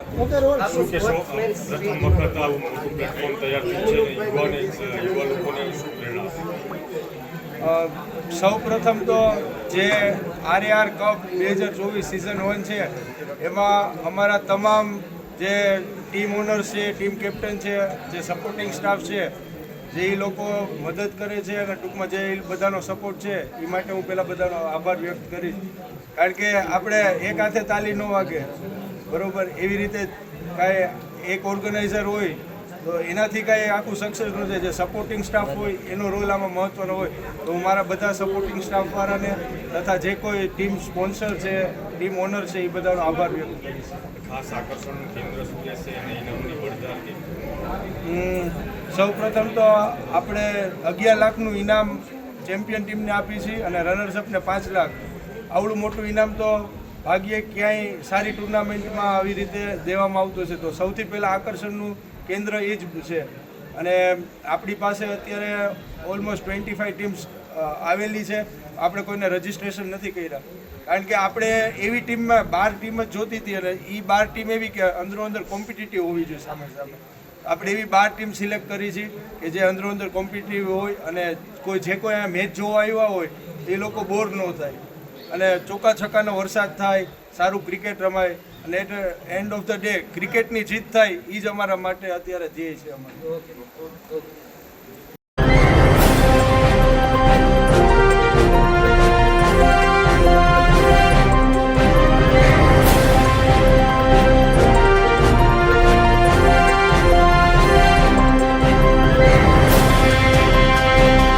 શું લોકોને શું પ્રેરણા સૌ પ્રથમ તો જે આરએઆર કપ બે હજાર ચોવીસ સિઝન વન છે, એમાં અમારા તમામ જે ટીમ ઓનર્સ છે ટીમ કેપ્ટન છે, જે સપોર્ટિંગ સ્ટાફ છે, જે એ લોકો મદદ કરે છે અને ટૂંકમાં જે બધાનો સપોર્ટ છે એ માટે હું પહેલાં બધાનો આભાર વ્યક્ત કરીશ. કારણ કે આપણે એક હાથે તાલી ન વાગે. બરોબર? એવી રીતે કાંઈ એક ઓર્ગેનાઇઝર હોય તો એનાથી કાંઈ આખું સક્સેસ ન થાય. જે સપોર્ટિંગ સ્ટાફ હોય એનો રોલ આમાં મહત્ત્વનો હોય. તો હું મારા બધા સપોર્ટિંગ સ્ટાફવાળાને તથા જે કોઈ ટીમ સ્પોન્સર છે ટીમ ઓનર છે એ બધાનો આભાર વ્યક્ત કરીશ. ખાસ આકર્ષણનું કેન્દ્ર શું રહેશે અને ઇનામની પડકાર સૌ પ્રથમ તો આપણે અગિયાર લાખનું ઇનામ ચેમ્પિયન ટીમને આપી છે અને રનર્સઅપને પાંચ લાખ. આવડું મોટું ઇનામ તો ભાગ્યે ક્યાંય સારી ટુર્નામેન્ટમાં આવી રીતે દેવામાં આવતું છે તો સૌથી પહેલાં આકર્ષણનું કેન્દ્ર એ જ છે. અને આપણી પાસે અત્યારે ઓલમોસ્ટ ટ્વેન્ટી ફાઈવ ટીમ્સ આવેલી છે. આપણે કોઈને રજિસ્ટ્રેશન નથી કર્યા. કારણ કે આપણે એવી ટીમમાં બાર ટીમ જ જોતી હતી અને એ બાર ટીમ એવી કે અંદરો અંદર કોમ્પિટિટિવ હોવી જોઈએ સામે સામે. આપણે એવી બાર ટીમ સિલેક્ટ કરી છે કે જે અંદરો અંદર કોમ્પિટિટિવ હોય અને કોઈ જે કોઈ મેચ જોવા આવ્યા હોય, એ લોકો બોર ન થાય. અને ચોકા છક્કાનો વરસાદ થાય, સારું ક્રિકેટ રમાય અને at end of the day ક્રિકેટની જીત થાય એ જ અમારા માટે અત્યારે ધ્યેય છે અમારું.